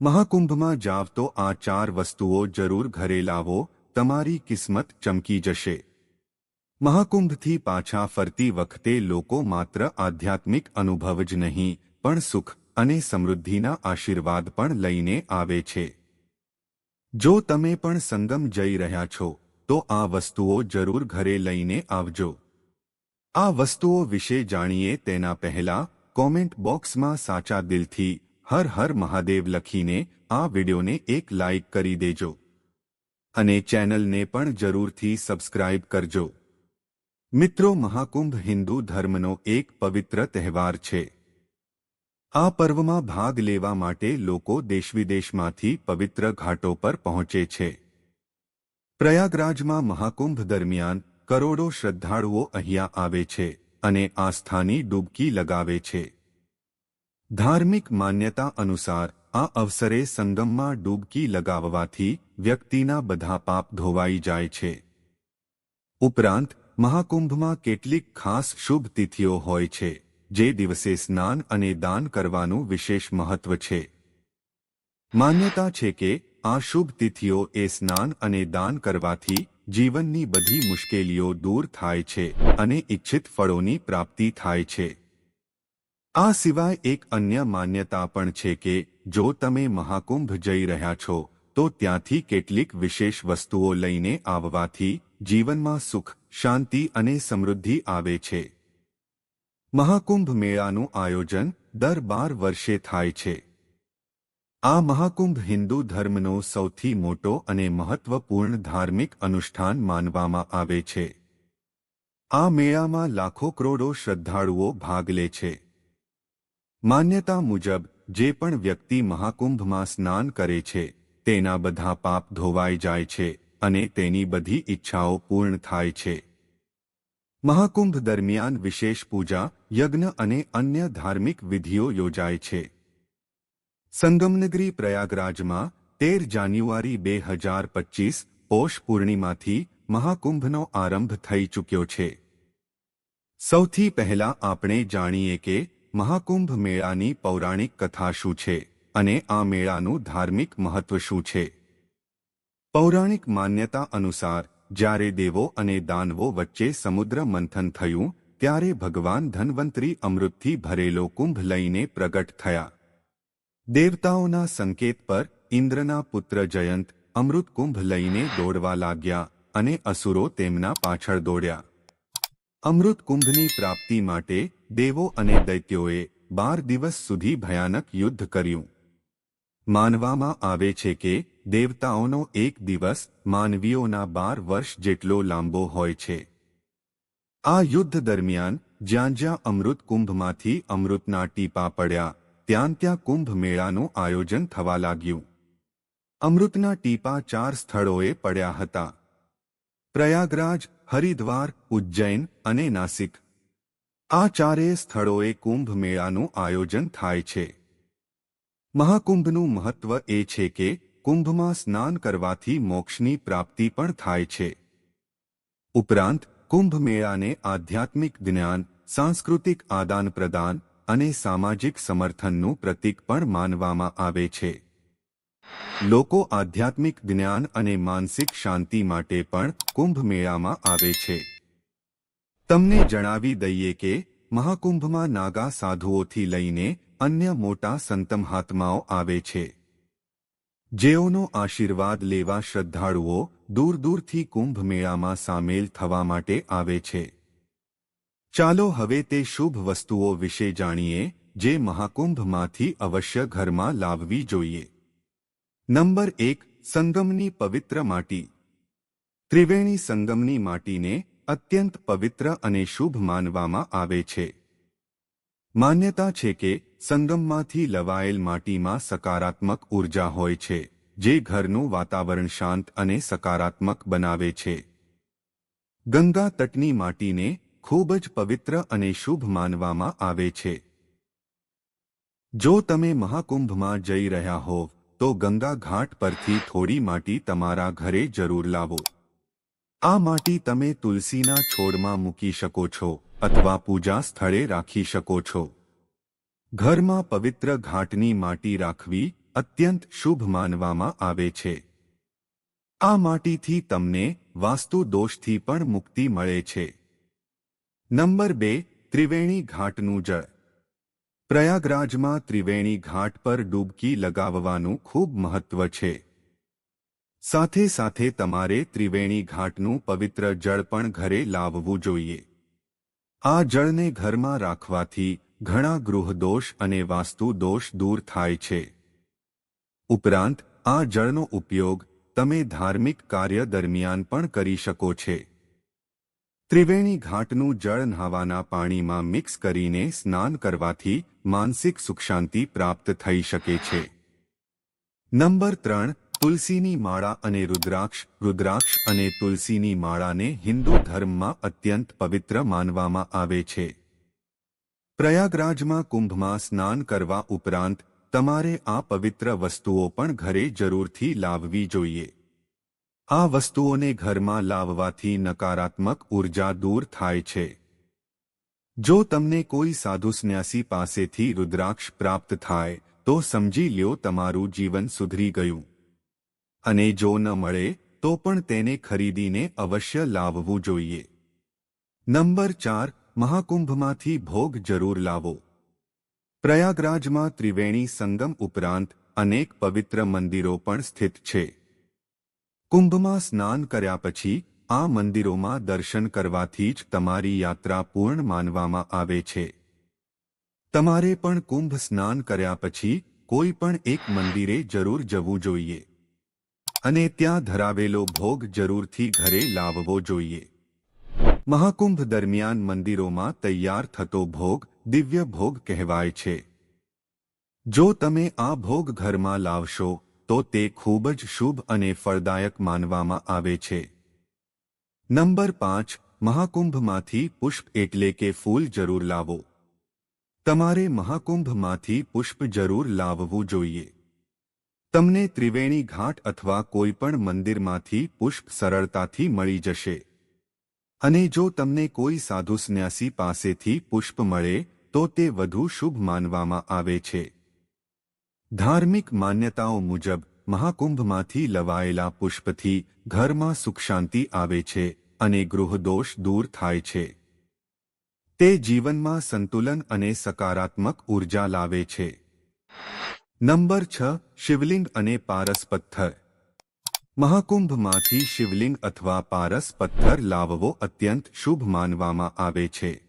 મહાકુંભમાં જાવ તો આ ચાર વસ્તુઓ જરૂર ઘરે લાવો, તમારી કિસ્મત ચમકી જશે. મહાકુંભથી પાછા ફરતી વખતે લોકો માત્ર આધ્યાત્મિક અનુભવ જ નહીં, પણ સુખ અને સમૃદ્ધિના આશીર્વાદ પણ લઈને આવે છે. જો તમે પણ સંગમ જઈ રહ્યા છો, તો આ વસ્તુઓ જરૂર ઘરે લઈને આવજો. આ વસ્તુઓ વિશે જાણીએ તેના પહેલા કોમેન્ટ બોક્સમાં સાચા દિલથી હર હર મહાદેવ લખીને આ વિડિયોને એક લાઇક કરી દેજો. અને ચેનલને પણ જરૂરથી સબસ્ક્રાઇબ કરજો. મિત્રો, મહાકુંભ હિન્દુ ધર્મનો એક પવિત્ર તહેવાર છે. આ પર્વમાં ભાગ લેવા માટે લોકો દેશવિદેશમાંથી પવિત્ર ઘાટો પર પહોંચે છે. પ્રયાગરાજમાં મહાકુંભ દરમિયાન કરોડો શ્રદ્ધાળુઓ અહીંયા આવે છે અને આસ્થાની ડૂબકી લગાવે છે. ધાર્મિક માન્યતા અનુસાર આ અવસરે સંગમમાં ડૂબકી લગાવવાથી વ્યક્તિના બધા પાપ ધોવાઈ જાય છે. ઉપરાંત, મહાકુંભમાં કેટલીક ખાસ શુભ તિથિઓ હોય છે, જે દિવસે સ્નાન અને દાન કરવાનું વિશેષ મહત્વ છે. માન્યતા છે કે, આ શુભ તિથિઓ એ સ્નાન અને દાન કરવાથી જીવનની બધી મુશ્કેલીઓ દૂર થાય છે અને ઇચ્છિત ફળોની પ્રાપ્તિ થાય છે. આ સિવાય એક અન્ય માન્યતા પણ છે કે, જો તમે મહાકુંભ જઈ રહ્યા છો, તો ત્યાંથી કેટલીક વિશેષ વસ્તુઓ લઈને આવવાથી જીવનમાં સુખ, શાંતિ અને સમૃદ્ધિ આવે છે. મહાકુંભ મેળાનું આયોજન દર બાર વર્ષે થાય છે. આ મહાકુંભ હિન્દુ ધર્મનો સૌથી મોટો અને મહત્વપૂર્ણ ધાર્મિક અનુષ્ઠાન માનવામાં આવે છે. આ મેળામાં લાખો કરોડો શ્રદ્ધાળુઓ ભાગ લે છે. માન્યતા મુજબ, જે પણ વ્યક્તિ મહાકુંભમાં સ્નાન કરે છે, તેના બધા પાપ ધોવાઈ જાય છે અને તેની બધી ઈચ્છાઓ પૂર્ણ થાય છે. મહાકુંભ દરમિયાન વિશેષ પૂજા, યજ્ઞ અને અન્ય ધાર્મિક વિધિઓ યોજાય છે. સંગમનગરી પ્રયાગરાજમાં તેર જાન્યુઆરી બે હજાર પચીસ, પોષ પૂર્ણિમાથી મહાકુંભનો આરંભ થઈ ચૂક્યો છે. સૌથી પહેલા આપણે જાણીએ કે મહાકુંભ મેળાની પૌરાણિક કથા શું છે અને આ મેળાનું ધાર્મિક મહત્વ શું છે? પૌરાણિક માન્યતા અનુસાર, જ્યારે દેવો અને દાનવો વચ્ચે સમુદ્ર મંથન થયું, ત્યારે ભગવાન ધન્વંતરી અમૃતથી ભરેલો કુંભ લઈને પ્રગટ થયા. દેવતાઓના સંકેત પર ઇન્દ્રના પુત્ર જયંત અમૃત કુંભ લઈને દોડવા લાગ્યા અને અસુરો તેમના પાછળ દોડ્યા. અમૃત કુંભની પ્રાપ્તિ માટે દેવો અને દૈત્યોએ બાર દિવસ સુધી ભયાનક યુદ્ધ કર્યું. માનવામાં આવે છે કે દેવતાઓનો એક દિવસ માનવીઓના બાર વર્ષ જેટલો લાંબો હોય છે. આ યુદ્ધ દરમિયાન જ્યાં જ્યાં અમૃત કુંભમાંથી અમૃતના ટીપા પડ્યા, ત્યાં ત્યાં કુંભ મેળાનું આયોજન થવા લાગ્યું. અમૃતના ટીપા ચાર સ્થળોએ પડ્યા હતા. પ્રયાગરાજ હરિદ્વાર, ઉજ્જૈન અને નાસિક. આ ચારેય સ્થળોએ કુંભ મેળાનું આયોજન થાય છે. મહાકુંભનું મહત્વ એ છે કે કુંભમાં સ્નાન કરવાથી મોક્ષની પ્રાપ્તિ પણ થાય છે. ઉપરાંત કુંભ મેળાને આધ્યાત્મિક જ્ઞાન, સાંસ્કૃતિક આદાન પ્રદાન અને સામાજિક સમર્થનનું પ્રતીક પણ માનવામાં આવે છે. લોકો આધ્યાત્મિક જ્ઞાન અને માનસિક શાંતિ માટે પણ કુંભ મેળામાં આવે છે. તમને જણાવી દઈએ કે, મહાકુંભમાં નાગા સાધુઓથી લઈને અન્ય મોટા સંતમહાત્માઓ આવે છે. જેઓનો આશીર્વાદ લેવા શ્રદ્ધાળુઓ દૂર દૂરથી કુંભ મેળામાં સામેલ થવા માટે આવે છે. ચાલો હવે તે શુભ વસ્તુઓ વિશે જાણીએ, જે મહાકુંભમાંથી અવશ્ય ઘરમાં લાવવી જોઈએ. નંબર એક, સંગમની પવિત્ર માટી. ત્રિવેણી સંગમની માટીને અત્યંત પવિત્ર અને શુભ માનવામાં આવે છે. માન્યતા છે કે સંગમમાંથી લવાયેલ માટીમાં સકારાત્મક ઊર્જા હોય છે, જે ઘરનું વાતાવરણ શાંત અને સકારાત્મક બનાવે છે. ગંગા તટની માટીને ખૂબ જ પવિત્ર અને શુભ માનવામાં આવે છે. જો તમે મહાકુંભમાં જઈ રહ્યા હોવ તો ગંગા ઘાટ પરથી થોડી માટી તમારા ઘરે જરૂર લાવો. આ માટી તમે તુલસીના છોડમાં મૂકી શકો છો અથવા પૂજા સ્થળે રાખી શકો છો. ઘરમાં પવિત્ર ઘાટની માટી રાખવી અત્યંત શુભ માનવામાં આવે છે. આ માટીથી તમને વાસ્તુ દોષથી પણ મુક્તિ મળે છે. નંબર બે, ત્રિવેણી ઘાટનું જળ. પ્રયાગરાજમાં ત્રિવેણી ઘાટ પર ડૂબકી લગાવવાનું ખૂબ મહત્વ છે. સાથે સાથે તમારે ત્રિવેણી ઘાટનું પવિત્ર જળ પણ ઘરે લાવવું જોઈએ. આ જળને ઘરમાં રાખવાથી ઘણા ગૃહદોષ અને વાસ્તુ દોષ દૂર થાય છે. ઉપરાંત, આ જળનો ઉપયોગ તમે ધાર્મિક કાર્ય દરમિયાન પણ કરી શકો છો. ત્રિવેણી ઘાટનું જળ નહાવાના પાણીમાં મિક્સ કરીને સ્નાન કરવાથી માનસિક સુખશાંતિ પ્રાપ્ત થઈ શકે છે. નંબર ત્રણ, તુલસીની માળા અને રુદ્રાક્ષ. રુદ્રાક્ષ અને તુલસીની માળાને હિન્દુ ધર્મમાં અત્યંત પવિત્ર માનવામાં આવે છે. પ્રયાગરાજમાં કુંભમાં સ્નાન કરવા ઉપરાંત તમારે આ પવિત્ર વસ્તુઓ પણ ઘરે જરૂરથી લાવવી જોઈએ. આ વસ્તુઓને ઘરમાં લાવવાથી નકારાત્મક ઊર્જા દૂર થાય છે. જો તમને કોઈ સાધુ સ્ન્યાસી પાસેથી રુદ્રાક્ષ પ્રાપ્ત થાય, તો સમજી લ્યો તમારું જીવન સુધરી ગયું. અને જો ન મળે, તો પણ તેને ખરીદીને અવશ્ય લાવવું જોઈએ. નંબર ચાર, મહાકુંભમાંથી ભોગ જરૂર લાવો. પ્રયાગરાજમાં ત્રિવેણી સંગમ ઉપરાંત અનેક પવિત્ર મંદિરો પણ સ્થિત છે. કુંભમાં સ્નાન કર્યા પછી આ મંદિરોમાં દર્શન કરવાથી જ તમારી યાત્રા પૂર્ણ માનવામાં આવે છે. તમારે પણ કુંભ સ્નાન કર્યા પછી કોઈ પણ એક મંદિરે જરૂર જવું જોઈએ. અને ત્યાં ધરાવેલો ભોગ જરૂરથી ઘરે લાવવો જોઈએ. મહાકુંભ દરમિયાન મંદિરોમાં તૈયાર થતો ભોગ દિવ્ય ભોગ કહેવાય છે. જો તમે આ ભોગ ઘરમાં લાવશો તો તે ખૂબ જ શુભ અને ફળદાયક માનવામાં આવે છે. નંબર પાંચ, મહાકુંભમાંથી પુષ્પ એટલે કે ફૂલ જરૂર લાવો. તમારે મહાકુંભમાંથી પુષ્પ જરૂર લાવવું જોઈએ. તમને ત્રિવેણી ઘાટ અથવા કોઈપણ મંદિરમાંથી પુષ્પ સરળતાથી મળી જશે. અને જો તમને કોઈ સાધુ સંન્યાસી પાસેથી પુષ્પ મળે, તો તે વધુ શુભ માનવામાં આવે છે. ધાર્મિક માન્યતાઓ મુજબ, મહાકુંભમાંથી લવાયેલા પુષ્પથી ઘરમાં સુખ શાંતિ આવે છે અને ગૃહદોષ દૂર થાય છે. તે જીવનમાં સંતુલન અને સકારાત્મક ઊર્જા લાવે છે. નંબર છ, શિવલિંગ અને પારસ પથ્થર મહાકુંભમાંથી શિવલિંગ અથવા પારસ પથ્થર લાવવો અત્યંત શુભ માનવામાં આવે છે.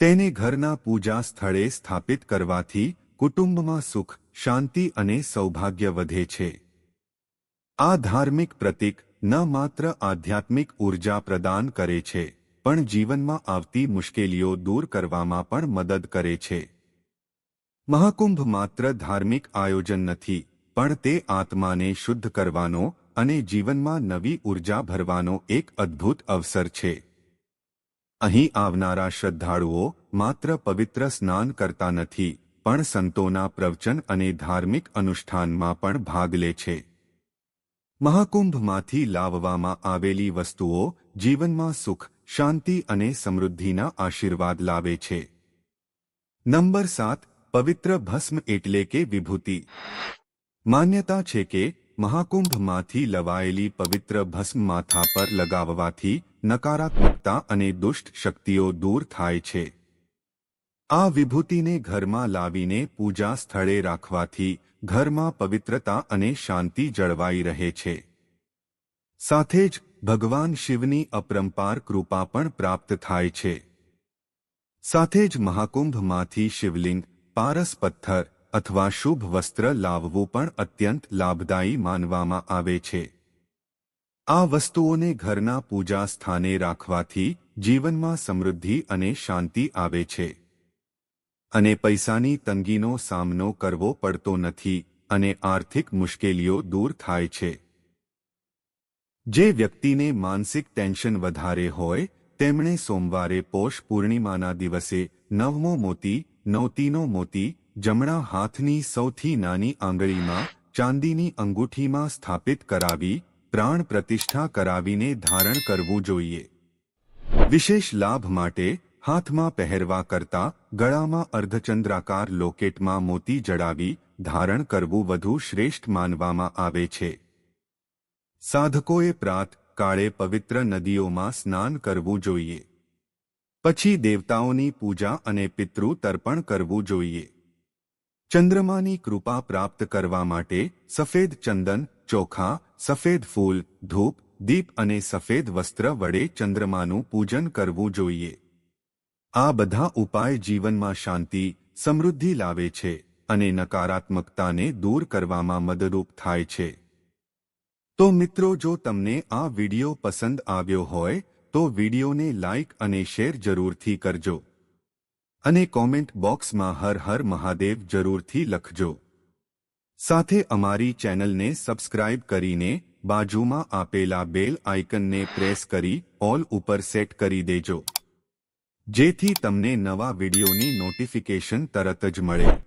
તેને ઘરના પૂજા સ્થળે સ્થાપિત કરવાથી કુટુંબમાં સુખ, શાંતિ અને સૌભાગ્ય વધે છે. આ ધાર્મિક પ્રતીક ન માત્ર આધ્યાત્મિક ઊર્જા પ્રદાન કરે છે, પણ જીવનમાં આવતી મુશ્કેલીઓ દૂર કરવામાં પણ મદદ કરે છે. મહાકુંભ માત્ર ધાર્મિક આયોજન નથી, પણ તે આત્માને શુદ્ધ કરવાનો અને જીવનમાં નવી ઊર્જા ભરવાનો એક અદ્ભુત અવસર છે. અહીં આવનારા શ્રદ્ધાળુઓ માત્ર પવિત્ર સ્નાન કરતા નથી પણ સંતોના પ્રવચન અને ધાર્મિક અનુષ્ઠાનમાં પણ ભાગ લે છે. મહાકુંભમાંથી લાવવામાં આવેલી વસ્તુઓ જીવનમાં સુખ, શાંતિ અને સમૃદ્ધિના આશીર્વાદ લાવે છે. નંબર સાત, પવિત્ર ભસ્મ એટલે કે વિભૂતિ. માન્યતા છે કે મહાકુંભમાંથી લવાયેલી પવિત્ર ભસ્મ માથા પર લગાવવાથી નકારાત્મકતા અને દુષ્ટ શક્તિઓ દૂર થાય છે. આ વિભૂતિને ઘરમાં લાવીને પૂજા સ્થળે રાખવાથી ઘરમાં પવિત્રતા અને શાંતિ જળવાઈ રહે છે. સાથે જ ભગવાન શિવની અપરંપાર કૃપા પણ પ્રાપ્ત થાય છે. સાથે જ મહાકુંભમાંથી શિવલિંગ, પારસ પથ્થર અથવા શુભ વસ્ત્ર લાવવું પણ અત્યંત લાભદાયી માનવામાં આવે છે. આ વસ્તુઓને ઘરના પૂજા સ્થાને રાખવાથી જીવનમાં સમૃદ્ધિ અને શાંતિ આવે છે. અને પૈસાની તંગીનો સામનો કરવો પડતો નથી અને આર્થિક મુશ્કેલીઓ દૂર થાય છે. જે વ્યક્તિને માનસિક ટેન્શન વધારે હોય, તેમણે સોમવારે પોષ પૂર્ણિમાના દિવસે નવમો મોતી, નવતીનો મોતી, જમણા હાથની સૌથી નાની આંગળીમાં ચાંદીની અંગૂઠીમાં સ્થાપિત કરાવી, પ્રાણ પ્રતિષ્ઠા કરાવીને ધારણ કરવું જોઈએ. વિશેષ લાભ માટે હાથમાં પહેરવા કરતા ગળામાં અર્ધચંદ્રાકાર લોકેટમાં મોતી જડાવી ધારણ કરવું વધુ શ્રેષ્ઠ માનવામાં આવે છે. સાધકોએ પ્રાત, કાળે પવિત્ર નદીઓમાં સ્નાન કરવું જોઈએ. પછી દેવતાઓની પૂજા અને પિતૃ તર્પણ કરવું જોઈએ. ચંદ્રમાની કૃપા પ્રાપ્ત કરવા માટે સફેદ ચંદન, ચોખા, સફેદ ફૂલ, ધૂપ, દીપ અને સફેદ વસ્ત્ર વડે ચંદ્રમાનું પૂજન કરવું જોઈએ. આ બધા ઉપાય જીવનમાં શાંતિ, સમૃદ્ધિ લાવે છે અને નકારાત્મકતાને દૂર કરવામાં મદદરૂપ થાય છે. તો મિત્રો, જો તમને આ વિડિયો પસંદ આવ્યો હોય, તો વિડિયોને લાઇક અને શેર જરૂરથી કરજો. અને કોમેન્ટ બોક્સમાં હર હર મહાદેવ જરૂરથી લખજો. સાથે અમારી ચેનલને સબસ્ક્રાઇબ કરીને બાજુમાં આપેલા બેલ આઇકનને પ્રેસ કરી ઓલ ઉપર સેટ કરી દેજો. જેથી તમને નવા વિડિયોની નોટિફિકેશન તરત જ મળે.